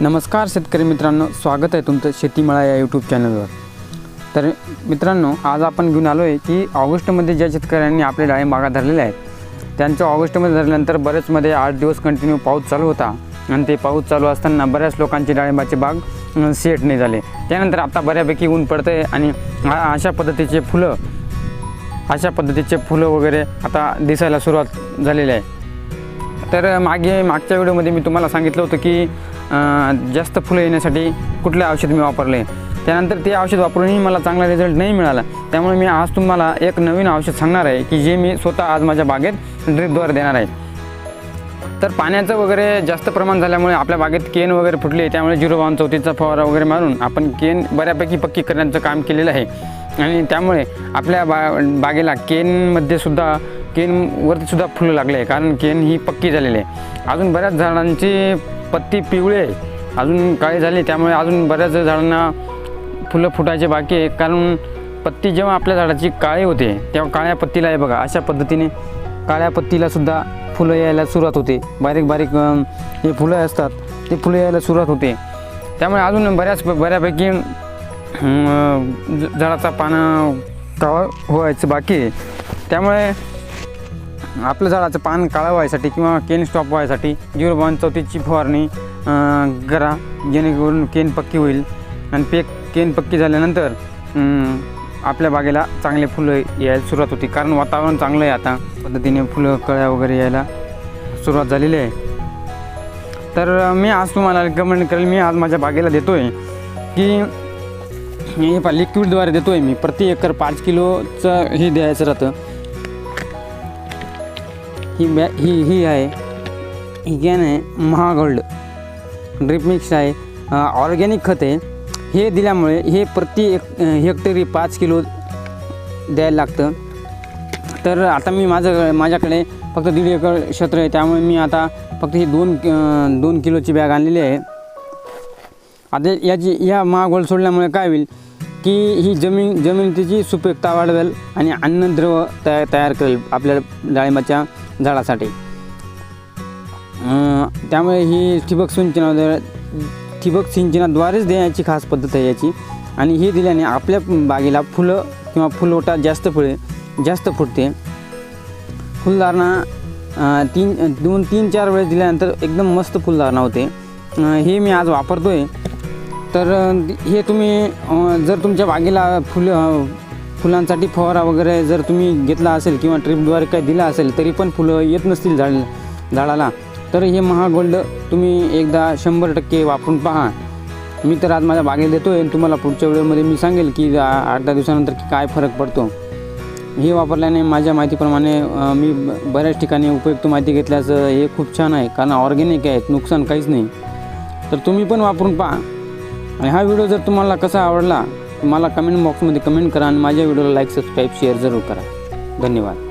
नमस्कार शेतकरी मित्रांनो स्वागत आहे तुमचं शेतीमळा या यूट्यूब चॅनलवर तर मित्रांनो आज आपण घेऊन आलो आहे की ऑगस्टमध्ये ज्या शेतकऱ्यांनी आपले डाळिंब बागा धरलेल्या आहेत त्यांच्या ऑगस्टमध्ये धरल्यानंतर बरेचमध्ये आठ दिवस कंटिन्यू पाऊस चालू होता. आणि ते पाऊस चालू असताना बऱ्याच लोकांची डाळिंबाचे बाग सेट नाही झाले. त्यानंतर आता बऱ्यापैकी ऊन पडतं आहे आणि अशा पद्धतीचे फुलं अशा पद्धतीचे फुलं वगैरे आता दिसायला सुरुवात झालेली आहे. तर मागे मागच्या व्हिडिओमध्ये मी तुम्हाला सांगितलं होतं की जास्त फुलं येण्यासाठी कुठलं औषध मी वापरले? त्यानंतर ते औषध वापरूनही मला चांगला रिझल्ट नाही मिळाला. त्यामुळे मी आज तुम्हाला एक नवीन औषध सांगणार आहे की जे मी स्वतः आज माझ्या बागेत ड्रिपद्वारे देणार आहे. तर पाण्याचं वगैरे जास्त प्रमाण झाल्यामुळे आपल्या बागेत केन वगैरे फुटले त्यामुळे झिरो वाहन चौथीचा फवारा वगैरे मारून आपण केन बऱ्यापैकी पक्की करण्याचं काम केलेलं आहे. आणि त्यामुळे आपल्या बा बागेला केनमध्ये सुद्धा केनवरती सुद्धा फुलं लागले आहे कारण केन ही पक्की झालेली आहे. अजून बऱ्याच झाडांची पत्ती पिवळे अजून काळी झाली त्यामुळे अजून बऱ्याच झाडांना फुलं फुटायचे बाकी आहे. कारण पत्ती जेव्हा आपल्या झाडाची काळी होते तेव्हा काळ्या पत्तीला आहे बघा अशा पद्धतीने काळ्या पत्तीला सुद्धा फुलं यायला सुरुवात होते. बारीक बारीक जे फुलं असतात ते फुलं यायला सुरुवात होते. त्यामुळे अजून बऱ्याच बऱ्यापैकी ज- झाडाचा पानं काळं व्हायचं बाकी आहे. त्यामुळे आपलं झाडाचं पान काळं व्हायसाठी किंवा केन स्टॉप व्हायसाठी झिरो बावन चौतीसची फवारणी करा. जेणेकरून केन पक्की होईल. आणि पेक केन पक्की झाल्यानंतर आपल्या बागेला चांगले फुलं यायला सुरुवात होती. कारण वातावरण चांगलं आहे आता. पद्धतीने फुलं कळ्या वगैरे यायला सुरुवात झालेली आहे. तर मी आज तुम्हाला रिकमेंड करेल मी आज माझ्या बागेला देतो आहे की हे पा लिक्विडद्वारे देतो आहे मी. प्रति एकर पाच किलोचं हे द्यायचं राहतं. ही बॅ ही ही आहे. ही कॅन आहे महागोल्ड. ड्रिप मिक्स आहे. ऑर्गॅनिक खत आहे. हे दिल्यामुळे हे प्रति एक हेक्टरी पाच किलो द्यायला लागतं. तर आता मी माझं माझ्याकडे फक्त दीड एकर क्षेत्र आहे. त्यामुळे मी आता फक्त ही दोन दोन किलोची बॅग आणलेली आहे. आता याची या महागोल्ड सोडल्यामुळे काय होईल? की ही जमीन जमिनीची सुपीकता वाढवेल आणि अन्नद्रव तयार तयार करेल आपल्या डाळिंबाच्या झाडासाठी. त्यामुळे ही ठिबक सिंचनाद्वारे ठिबक सिंचनाद्वारेच देण्याची खास पद्धत आहे याची. आणि हे दिल्याने आपल्या बागेला फुलं किंवा फुलवटा जास्त फुले जास्त फुटते. फुलधारणा तीन दोन तीन चार वेळेस दिल्यानंतर एकदम मस्त फुलधारणा होते. हे मी आज वापरतो आहे तर हे तुम्ही जर तुमच्या बागेला फुलं फुलांसाठी फवारा वगैरे जर तुम्ही घेतला असेल किंवा ट्रिपद्वारे काही दिला असेल तरी पण फुलं येत नसतील झाड झाडाला. तर हे महागोल्ड तुम्ही एकदा शंभर टक्के वापरून पहा. मी तर आज माझ्या बागेत देतो आहे तुम्हाला पुढच्या वेळेमध्ये मी सांगेल की आठ दहा दिवसानंतर की काय फरक पडतो. हे वापरल्याने माझ्या माहितीप्रमाणे मी बऱ्याच ठिकाणी उपयुक्त माहिती घेतल्याचं हे खूप छान आहे. कारण ऑर्गॅनिक आहेत नुकसान काहीच नाही. तर तुम्ही पण वापरून पहा. आणि हा व्हिडिओ जर तुम्हाला कसा आवडला मला कमेंट बॉक्समध्ये कमेंट करा आणि माझ्या व्हिडिओला लाईक सबस्क्राईब शेअर जरूर करा. धन्यवाद.